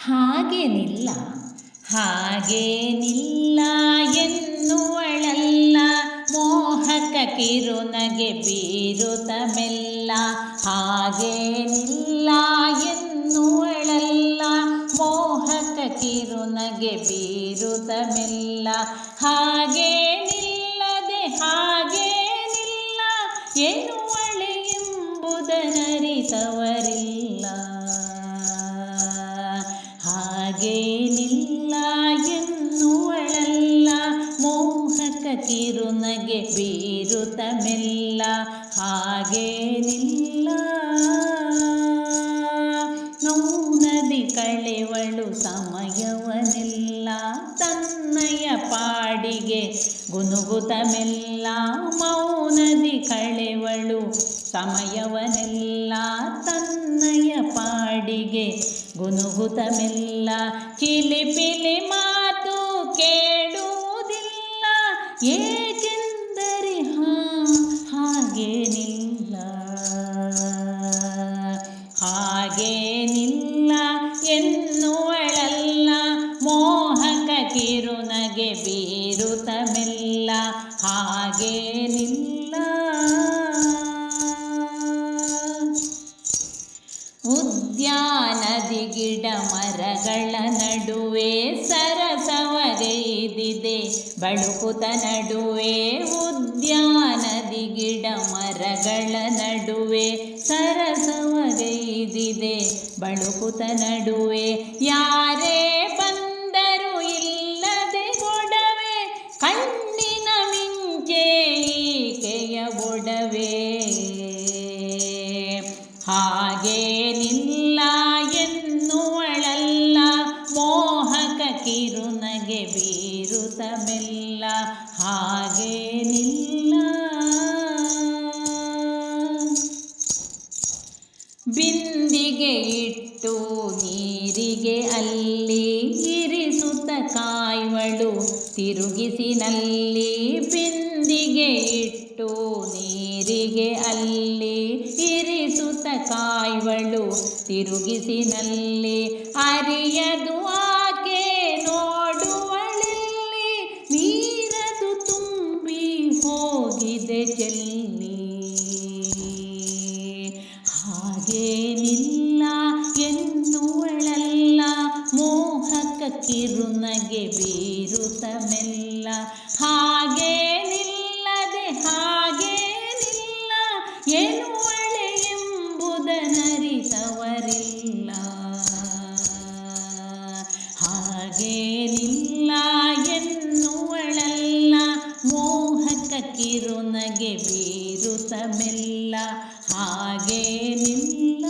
ಹಾಗೇನಿಲ್ಲ. ಹಾಗೇನಿಲ್ಲ ಎನ್ನುವಳಲ್ಲ. ಮೋಹಕ ಕಿರುನಗೆ ಬೀರುತ್ತಮೆಲ್ಲ ಹಾಗೇನಿಲ್ಲ ಎನ್ನುವಳಲ್ಲ. ಮೋಹಕ ಕಿರುನಗೆ ಬೀರುತ್ತಮೆಲ್ಲ ಹಾಗೇನಿಲ್ಲದೆ ಹಾಗೇನಿಲ್ಲ ಎನ್ನುವಳೆ ಎಂಬುದನರಿತವರಿಲ್ಲ. ಹಾಗೇನಿಲ್ಲ ಎನ್ನುವಳಲ್ಲ, ಮೋಹಕ ಕಿರುನಗೆ ಬೀರುತ್ತಮೆಲ್ಲ ಹಾಗೇನಿಲ್ಲ ನೌನದಿ ಕಳೆವಳು ಸಮಯವನಿಲ್ಲ. ತನ್ನಯ ಪಾಡಿಗೆ ಗುನುಗುತಮೆಲ್ಲ, ಮೌನದಿ ಕಳೆವಳು ಸಮಯವನೆಲ್ಲ. ಪಾಡಿಗೆ ಕಿಲಿಪಿಲಿ ಮಾತು ಕೇಳುವುದಿಲ್ಲ. ಏಕೆಂದರೆ ಹಾ ಹಾಗೆ ನಿಲ್ಲ ಎನ್ನುವಳಲ್ಲ. ಮೋಹಕ ಕಿರುನಗೆ ಬೀರುತ್ತಮಿಲ್ಲ ಮೆಲ್ಲ ಉದ್ಯಾನದಿ ಗಿಡ ಮರಗಳ ನಡುವೆ ಸರಸವಗೈದಿದೆ ಬಳುಕುತ ನಡುವೆ ಉದ್ಯಾನದಿ ಗಿಡ ಮರಗಳ ನಡುವೆ ಸರಸವಗೈದಿದೆ ಬಳುಕುತ ನಡುವೆ ಯಾರೇ ಹಾಗೇನಿಲ್ಲ ಬಿಂದಿಗೆ ಇಟ್ಟು ನೀರಿಗೆ ಅಲ್ಲಿ ಇರಿಸುತ್ತ ಕಾಯ್ವಳು ತಿರುಗಿಸಿನಲ್ಲಿ. ಬಿಂದಿಗೆ ಇಟ್ಟು ನೀರಿಗೆ ಅಲ್ಲಿ ಇರಿಸುತ್ತ ಕಾಯ್ವಳು ತಿರುಗಿಸಿನಲ್ಲಿ. ಅರಿಯದು ಕಿರುನಗೆ ಬೀರುತ ಮೆಲ್ಲ ಹಾಗೇನಿಲ್ಲದೆ ಹಾಗೇನಿಲ್ಲ ಒಳೆ ಎಂಬುದನರಿತವರಿಲ್ಲ ಹಾಗೇನಿಲ್ಲ ಎನ್ನುವಳಲ್ಲ. ಮೋಹಕ ಕಿರುನಗೆ ಬೀರುತ ಹಾಗೆ ಹಾಗೇನಿಲ್ಲ